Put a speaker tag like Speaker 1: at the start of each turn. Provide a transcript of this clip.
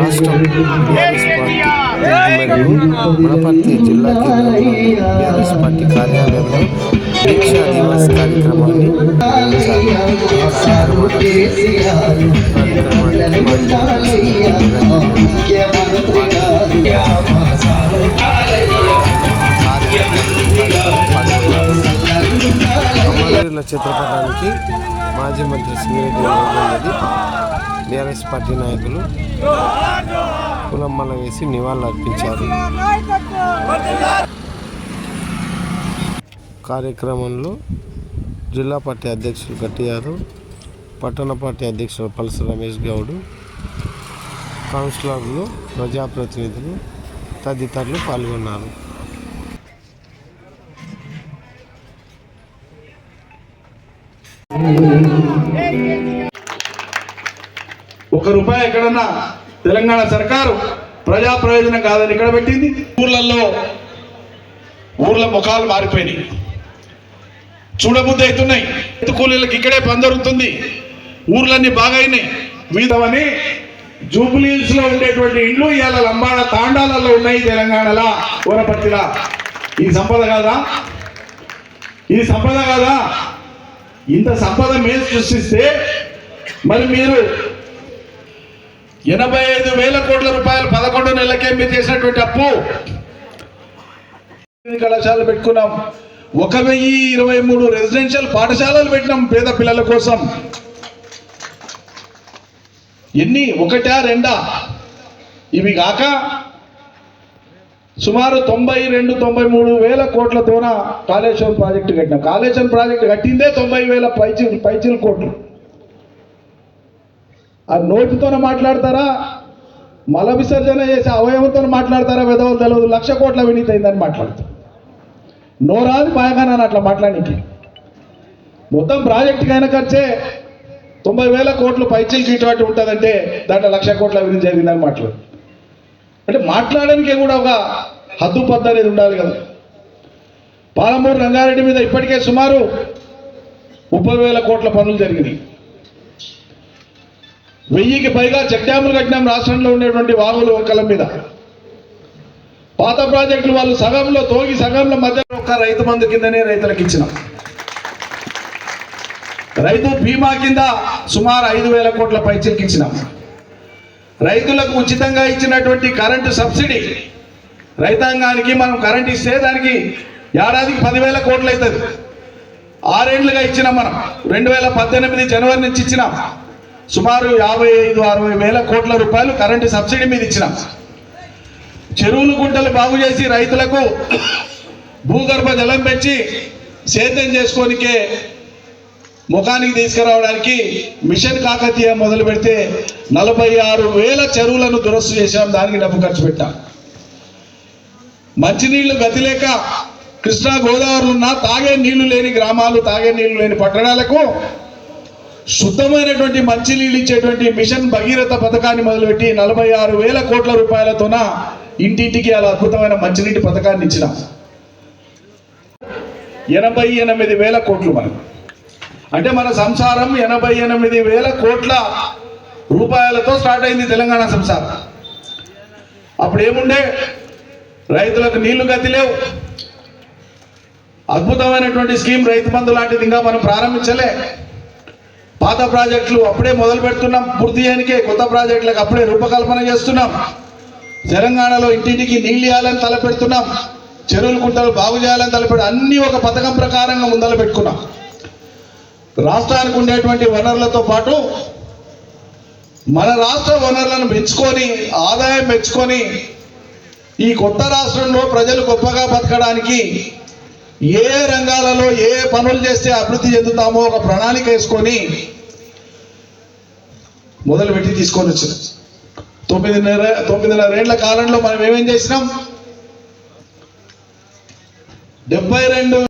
Speaker 1: రాష్ట్రం TRS party మరియు వనపర్తి జిల్లా కేంద్రంలో టీఆర్ఎస్ పార్టీ కార్యాలయంలో దీక్షా దివస్ కార్యక్రమాన్ని నిర్వహించారు. ఈ కార్యక్రమానికి మాజీ అమరవీరుల చిత్రపటానికి మాజీ మంత్రి సింగిరెడ్డి రెడ్డి టీఆర్ఎస్ పార్టీ నాయకులు కులమ్మల వేసి నివాళులు అర్పించారు. కార్యక్రమంలో జిల్లా పార్టీ అధ్యక్షులు గట్టియారు పట్టణ పార్టీ అధ్యక్షులు పల్స రమేష్ గౌడ్. కౌన్సిలర్లు ప్రజాప్రతినిధులు తదితరులు పాల్గొన్నారు.
Speaker 2: ఒక రూపాయి ఎక్కడన్నా తెలంగాణ సర్కారు ప్రజా ప్రయోజనం కాదని ఇక్కడ పెట్టింది. ఊర్లలో ఊర్ల ముఖాలు మారిపోయినాయి. చూడబుద్ధి అవుతున్నాయి. కూలీలకు ఇక్కడే పని దొరుకుతుంది ఊర్లన్నీ బాగా అయినాయి జూబ్లీహిల్స్లో ఉండేటువంటి ఇండ్లు ఇవాళ లంబాడ తాండాలలో ఉన్నాయి తెలంగాణలో ఊరపర్తిలా ఈ సంపద కాదా? ఈ సంపద కాదా? ఇంత సంపద మేము సృష్టిస్తే మరి మీరు ఎనభై ఐదు వేల కోట్ల రూపాయలు పదకొండు నెలలకే మీరు చేసినటువంటి అప్పు. కళాశాలలు పెట్టుకున్నాం. ఒక వెయ్యి ఇరవై మూడు రెసిడెన్షియల్ పాఠశాలలు పెట్టినాం పేద పిల్లల కోసం. ఎన్ని? ఒకటా రెండా? ఇవి కాక సుమారు తొంభై రెండు తొంభై మూడు వేల కోట్లతోన కాళేశ్వరం ప్రాజెక్టు కట్టినాం. కాళేశ్వరం ప్రాజెక్టు కట్టిందే తొంభై వేల పైచి పైచిల్ కోట్లు. ఆ నోటితోనే మాట్లాడతారా? మల విసర్జన చేసే అవయవంతో మాట్లాడతారా? విధవలు తెలియదు లక్ష కోట్ల వినీతైందని మాట్లాడతారు. నోరాది బాగానని అట్లా మాట్లాడానికి మొత్తం ప్రాజెక్టుకి అయిన ఖర్చే తొంభై వేల కోట్లు పైచీలకి ఇటువంటి ఉంటుందంటే దాంట్లో లక్ష కోట్ల విని జరిగిందని మాట్లాడు. అంటే మాట్లాడడానికి కూడా ఒక హద్దు పద్దు అనేది ఉండాలి కదా. పాలమూరు రంగారెడ్డి మీద ఇప్పటికే సుమారు ముప్పై వేల కోట్ల పనులు జరిగినాయి. వెయ్యికి పైగా చెక్ డ్యాములు కట్టినాం రాష్ట్రంలో ఉండేటువంటి వాగులు వంకల మీద. పాత ప్రాజెక్టులు వాళ్ళు సగంలో తోగి సగంలో మధ్య ఒక రైతు బంధు కిందనే రైతులకు ఇచ్చినాం. రైతు బీమా కింద సుమారు ఐదు వేల కోట్ల పైచీలకి ఇచ్చినాం. రైతులకు ఉచితంగా ఇచ్చినటువంటి కరెంటు సబ్సిడీ రైతాంగానికి మనం కరెంట్ ఇస్తే దానికి ఏడాదికి పదివేల కోట్లు అవుతుంది. ఆరేండ్లుగా ఇచ్చినాం మనం. రెండు వేల పద్దెనిమిది జనవరి నుంచి ఇచ్చినాం. సుమారు యాభై ఐదు అరవై వేల కోట్ల రూపాయలు కరెంటు సబ్సిడీ మీద ఇచ్చినాం. చెరువులు గుంటలు బాగు చేసి రైతులకు భూగర్భ జలం పెంచి సేద్యం చేసుకోనికే ముఖానికి తీసుకురావడానికి మిషన్ కాకతీయ మొదలు పెడితే నలభై ఆరు వేల చెరువులను దురస్తు చేశాం దానికి డబ్బు ఖర్చు పెట్టాం. మంచినీళ్ళు గతిలేక కృష్ణా గోదావరిలో ఉన్న తాగే నీళ్ళు లేని గ్రామాలు తాగే నీళ్ళు లేని పట్టణాలకు శుద్ధమైనటువంటి మంచినీళ్ళు ఇచ్చేటువంటి మిషన్ భగీరథ పథకాన్ని మొదలుపెట్టి నలభై ఆరు వేల కోట్ల రూపాయలతోన ఇంటింటికి అలా అద్భుతమైన మంచినీటి పథకాన్ని ఇచ్చిన. ఎనభై ఎనిమిది వేల కోట్లు మనం అంటే మన సంసారం ఎనభై ఎనిమిది వేల కోట్ల రూపాయలతో స్టార్ట్ అయింది తెలంగాణ సంసారం. అప్పుడు ఏముండే? రైతులకు నీళ్ళు గతి లేవు. అద్భుతమైనటువంటి స్కీమ్ రైతు బంధు లాంటిది ఇంకా మనం ప్రారంభించలే. పాత ప్రాజెక్టులు అప్పుడే మొదలు పెడుతున్నాం. పూర్తి చేయనికే కొత్త ప్రాజెక్టులకు అప్పుడే రూపకల్పన చేస్తున్నాం. తెలంగాణలో ఇంటింటికి నీళ్ళు ఇవ్వాలని తలపెడుతున్నాం. చెరువులు కుంటలు బాగు చేయాలని తలపెడు అన్ని ఒక పథకం ప్రకారంగా ముందలు పెట్టుకున్నాం. రాష్ట్రానికి ఉండేటువంటి వనరులతో పాటు మన రాష్ట్ర వనరులను పెంచుకొని ఆదాయం పెంచుకొని ఈ కొత్త రాష్ట్రంలో ప్రజలు గొప్పగా బతకడానికి ఏ రంగాలలో ఏ పనులు చేస్తే అభివృద్ధి చెందుతామో ఒక ప్రణాళిక వేసుకొని మొదలుపెట్టి తీసుకొని వచ్చిన. తొమ్మిదిన్నర తొమ్మిదిన్నర ఏళ్ళ కాలంలో మనం ఏమేం చేసినాం? డెబ్బై రెండు